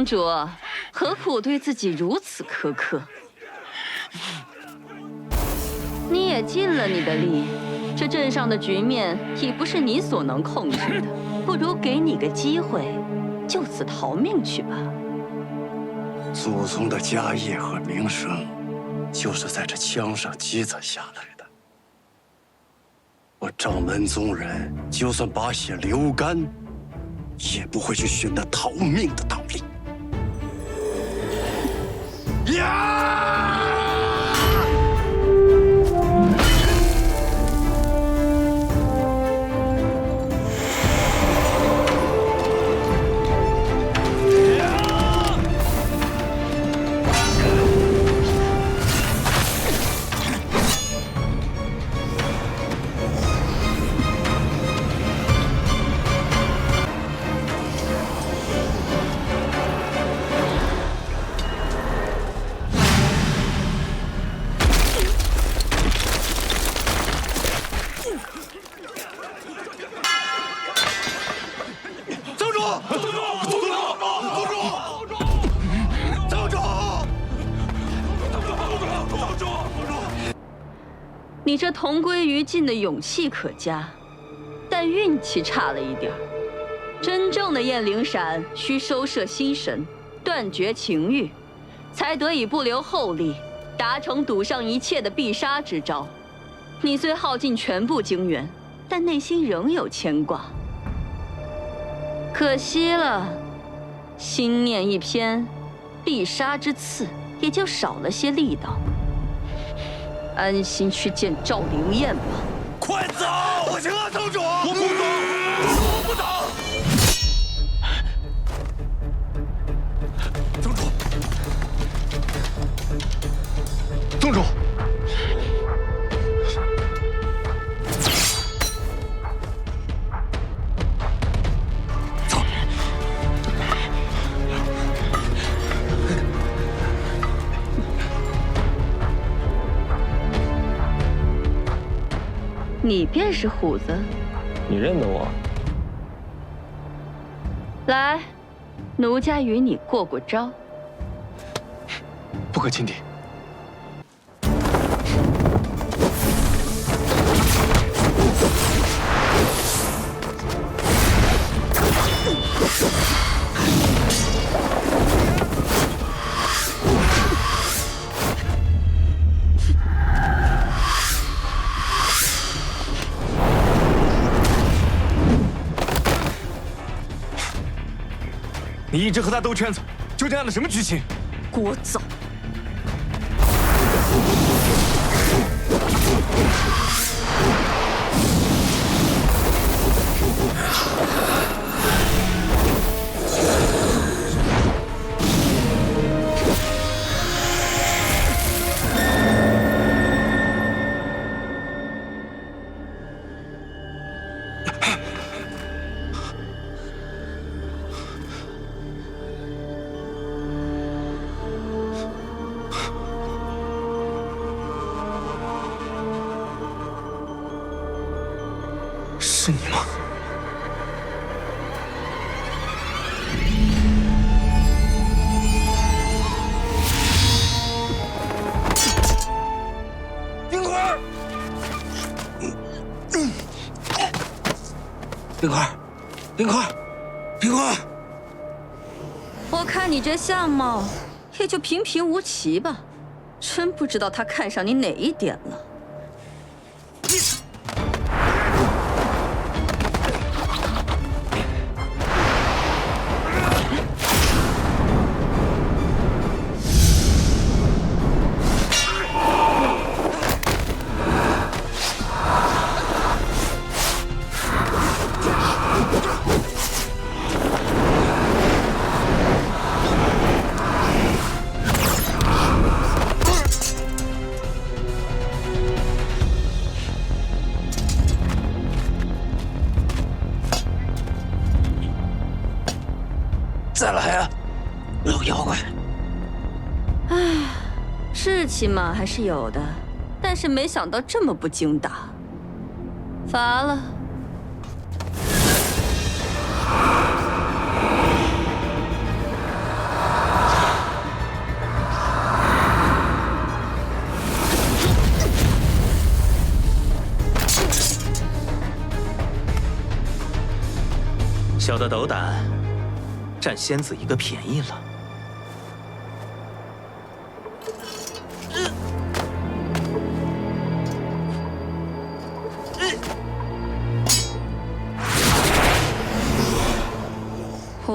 公主，何苦对自己如此苛刻？你也尽了你的力，这镇上的局面已不是你所能控制的，不如给你个机会，就此逃命去吧。祖宗的家业和名声，就是在这枪上积攒下来的。我掌门宗人，就算把血流干，也不会去寻那逃命的道理。呀！这同归于尽的勇气可嘉，但运气差了一点儿。真正的燕灵闪需收摄心神，断绝情欲，才得以不留后力，达成赌上一切的必杀之招。你虽耗尽全部精元，但内心仍有牵挂。可惜了，心念一偏，必杀之刺也就少了些力道。安心去见赵灵燕吧。快走！不行啊，宗主，我不走，我不走。宗主，宗主，你便是虎子，你认得我？来，奴家与你过过招。不可轻敌。你一直和他兜圈子，究竟按了什么居心？聒噪！冰块，冰块。我看你这相貌，也就平平无奇吧。真不知道他看上你哪一点了。起码还是有的。但是没想到这么不经打。乏了。小的斗胆占仙子一个便宜了。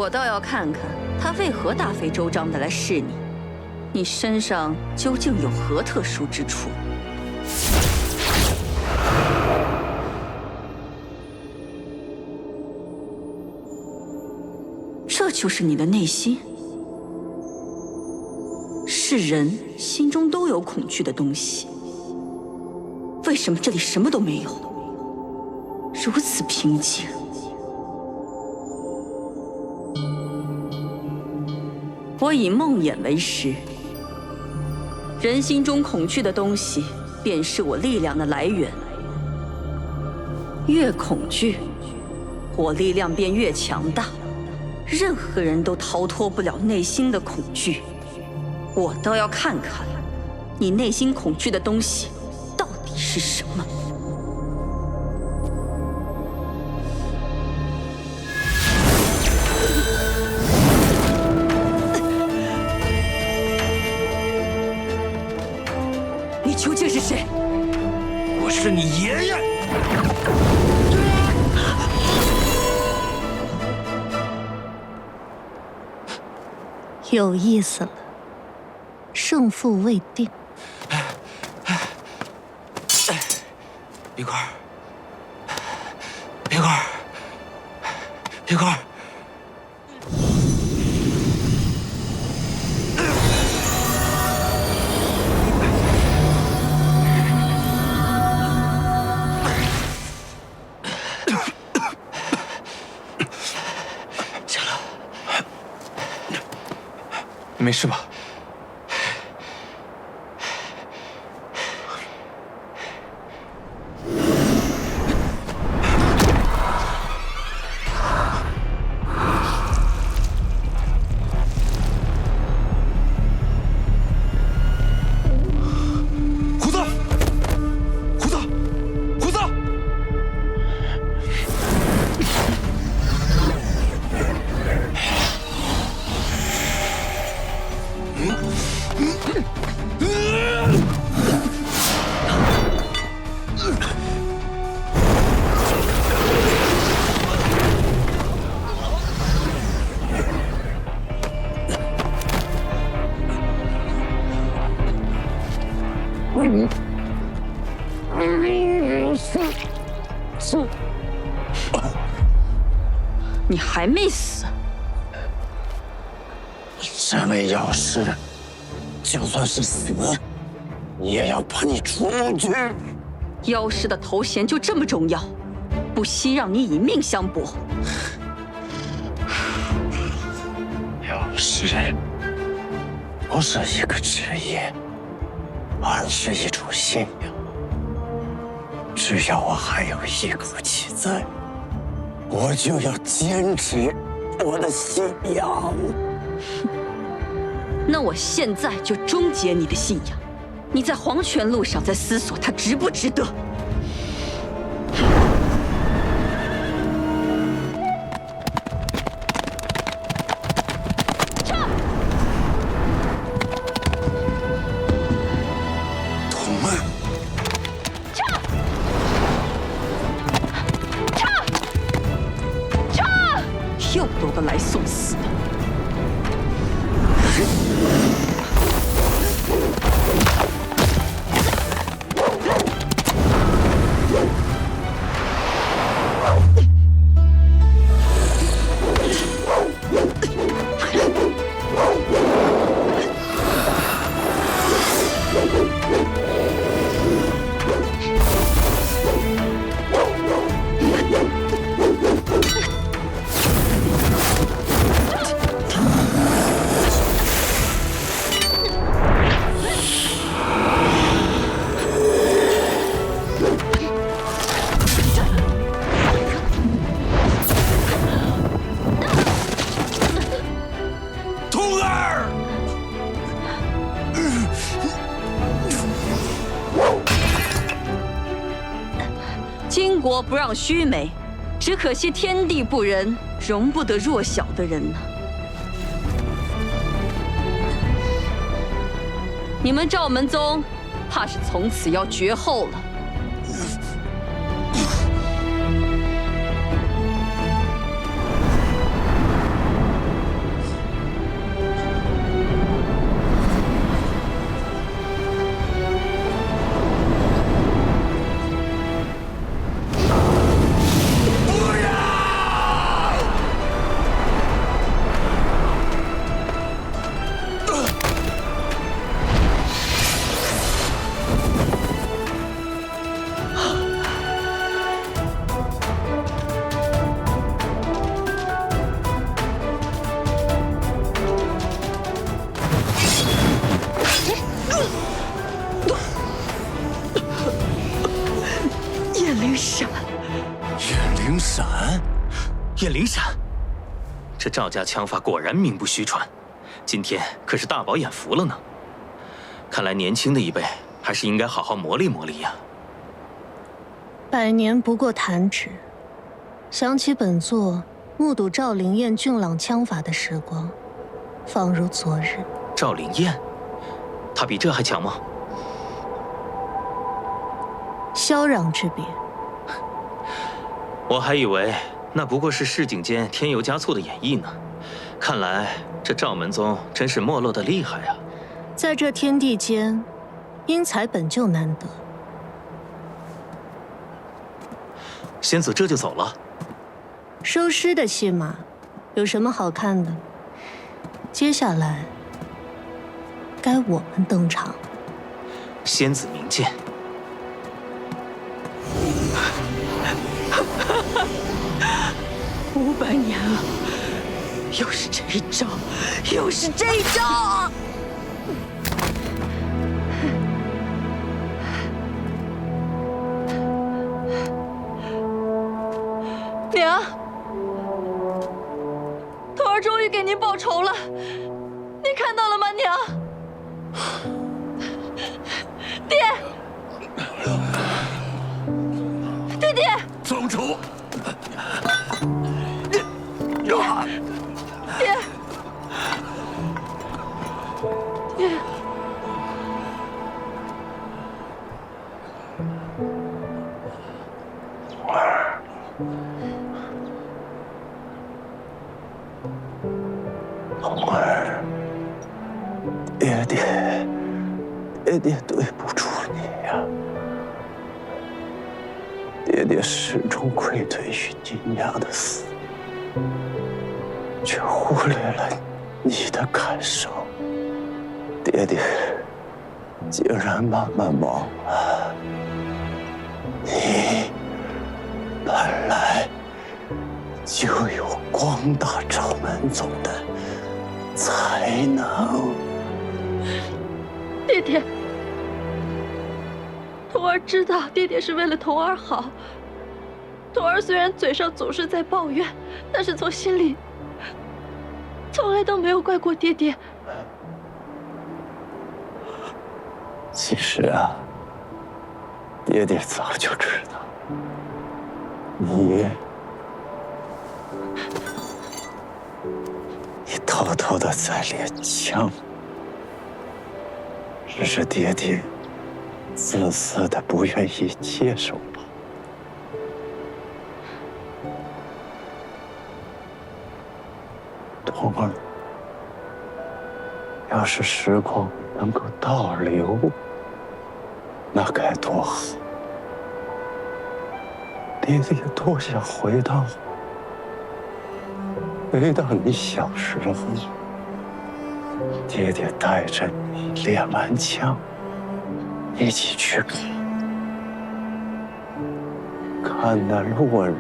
我倒要看看他为何大费周章的来试你，你身上究竟有何特殊之处？这就是你的内心。是人心中都有恐惧的东西，为什么这里什么都没有？如此平静。我以梦魇为食，人心中恐惧的东西，便是我力量的来源。越恐惧，我力量便越强大。任何人都逃脱不了内心的恐惧。我倒要看看，你内心恐惧的东西到底是什么。谁？我是你爷爷。有意思了，胜负未定。冰块儿，冰块儿，冰块没事吧？这位药师，就算是死，也要把你除去。妖师的头衔就这么重要，不惜让你以命相搏。药师不是一个职业，而是一种信仰。只要我还有一口气在，我就要坚持我的信仰。那我现在就终结你的信仰。你在黄泉路上在思索它值不值得？巾帼不让须眉，只可惜天地不仁，容不得弱小的人呐。你们赵门宗，怕是从此要绝后了。这赵家枪法果然名不虚传，今天可是大饱眼福了呢。看来年轻的一辈还是应该好好磨砺磨砺呀。百年不过弹指，想起本座目睹赵灵燕俊朗枪法的时光，仿如昨日。赵灵燕，她比这还强吗？萧壤之别，我还以为那不过是市井间添油加醋的演绎呢。看来这赵门宗真是没落的厉害啊！在这天地间，英才本就难得。仙子这就走了，收尸的戏码有什么好看的？接下来该我们登场。仙子明鉴。五百年了，又是这一招，又是这一招！娘的死，却忽略了你的感受。爹爹竟然慢慢忘了，你本来就有光大掌门宗的才能。爹爹，童儿知道爹爹是为了童儿好。徒儿虽然嘴上总是在抱怨，但是从心里从来都没有怪过爹爹。其实啊，爹爹早就知道，你，你偷偷的在练枪，只是爹爹自私的不愿意接受吧。童儿，要是时光能够倒流，那该多好！爹爹多想回到，回到你小时候。爹爹带着你练完枪，一起去看，看那落日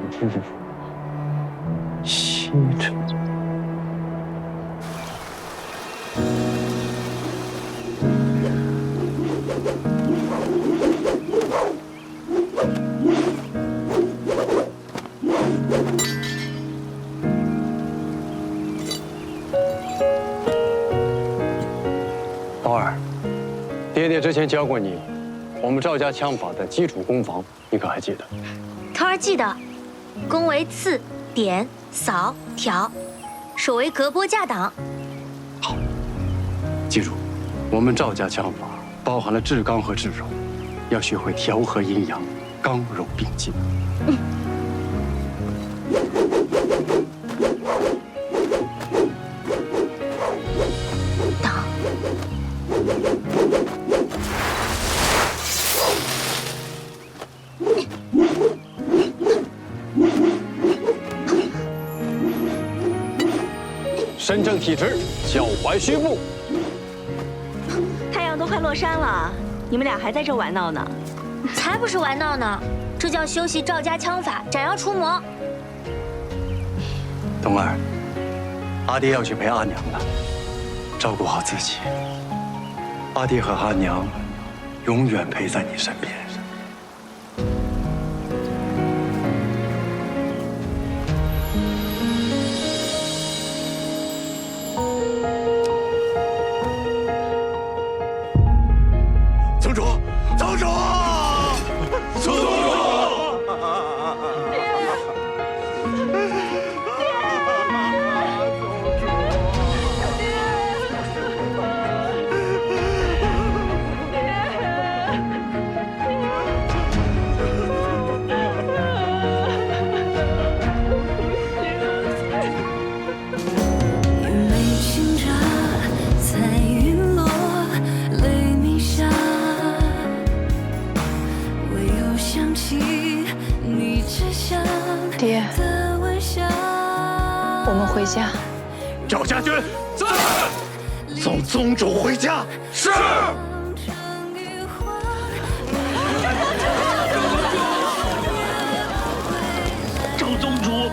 西沉。宝儿，爹爹之前教过你，我们赵家枪法的基础攻防，你可还记得？涛儿记得，攻为刺、点、扫、挑，守为隔波架挡。好记住，我们赵家枪法包含了至刚和至柔，要学会调和阴阳，刚柔并济。挡。身正体直，脚踝虚步。太阳都快落山了，你们俩还在这玩闹呢？才不是玩闹呢，这叫修习赵家枪法，斩妖除魔。冬儿，阿爹要去陪阿娘了，照顾好自己。阿爹和阿娘永远陪在你身边。爹，的微笑。我们回家。赵家军在，送宗主回家。是。赵宗主，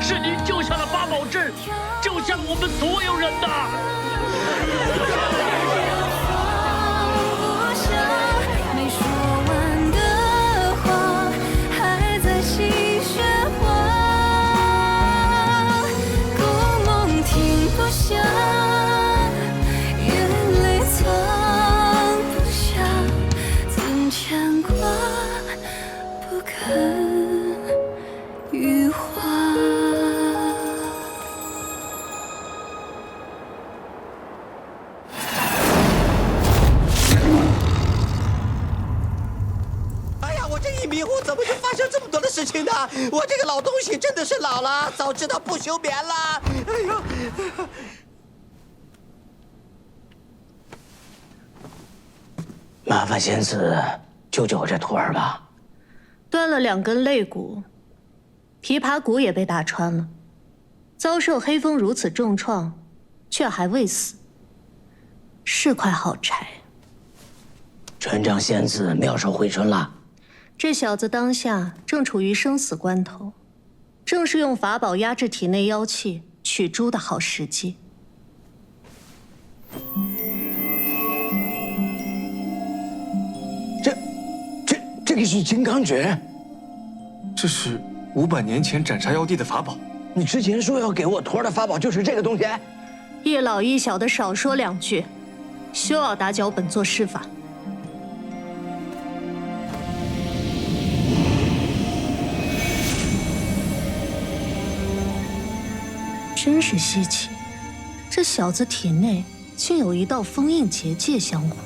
是您救下了八宝镇，救下我们所有人的。这个老东西真的是老了，早知道不休眠了。哎呦！麻烦仙子救救我这徒儿吧。断了两根肋骨，琵琶骨也被打穿了，遭受黑风如此重创，却还未死，是块好柴。船长仙子妙手回春了。这小子当下正处于生死关头，正是用法宝压制体内妖气、取珠的好时机。这、这、这个是金刚诀。这是五百年前斩杀妖帝的法宝。你之前说要给我徒儿的法宝就是这个东西。一老一小的少说两句，休要打搅本座施法。真是稀奇，这小子体内竟有一道封印结界相护。